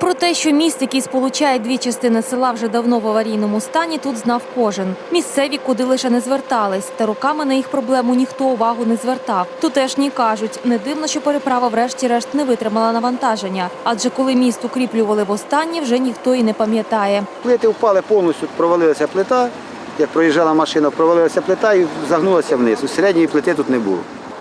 Про те, що міст, який сполучає дві частини села, вже давно в аварійному стані, тут знав кожен. Місцеві куди лише не звертались, та руками на їх проблему ніхто увагу не звертав. Тутешні кажуть, не дивно, що переправа врешті-решт не витримала навантаження. Адже коли міст укріплювали востаннє, вже ніхто і не пам'ятає. Плити впали повністю, провалилася плита. Як проїжджала машина, провалилася плита і загнулася вниз. У середньої плити тут не було.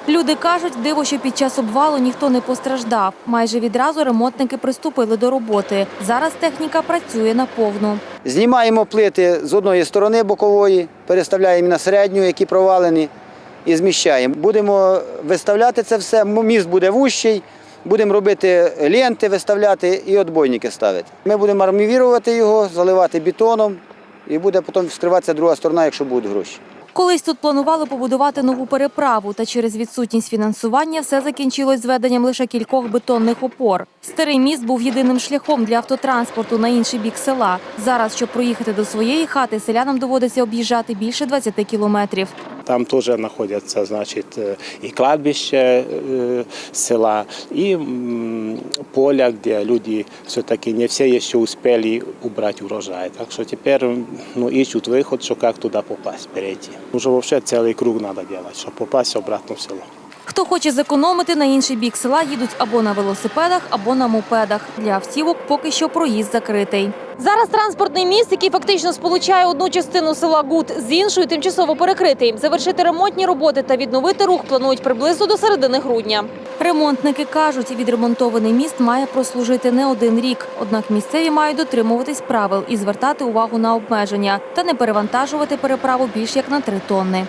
Люди кажуть, диво, що під час обвалу ніхто не постраждав. Майже відразу ремонтники приступили до роботи. Зараз техніка працює наповну. Знімаємо плити з одної сторони бокової, переставляємо на середню, які провалені, і зміщаємо. Будемо виставляти це все. Міст буде вущий, будемо робити ленти, виставляти і отбойники ставити. Ми будемо армівірувати його, заливати бетоном, і буде потім вскриватися друга сторона, якщо будуть гроші. Колись тут планували побудувати нову переправу, та через відсутність фінансування все закінчилось зведенням лише кількох бетонних опор. Старий міст був єдиним шляхом для автотранспорту на інший бік села. Зараз, щоб проїхати до своєї хати, селянам доводиться об'їжджати більше 20 кілометрів. Там теж знаходяться значить, і кладбище е, села, і поля, де люди все-таки не всі ще успели убрати урожай. Так що тепер ну, ищут виход, що як туди попасть, перейти. Уже взагалі цілий круг треба робити, щоб попасть обратно в село. Хто хоче зекономити, на інший бік села їдуть або на велосипедах, або на мопедах. Для автівок поки що проїзд закритий. Зараз транспортний міст, який фактично сполучає одну частину села Гуд з іншою, тимчасово перекритий. Завершити ремонтні роботи та відновити рух планують приблизно до середини грудня. Ремонтники кажуть, відремонтований міст має прослужити не один рік. Однак місцеві мають дотримуватись правил і звертати увагу на обмеження та не перевантажувати переправу більш як на три тонни.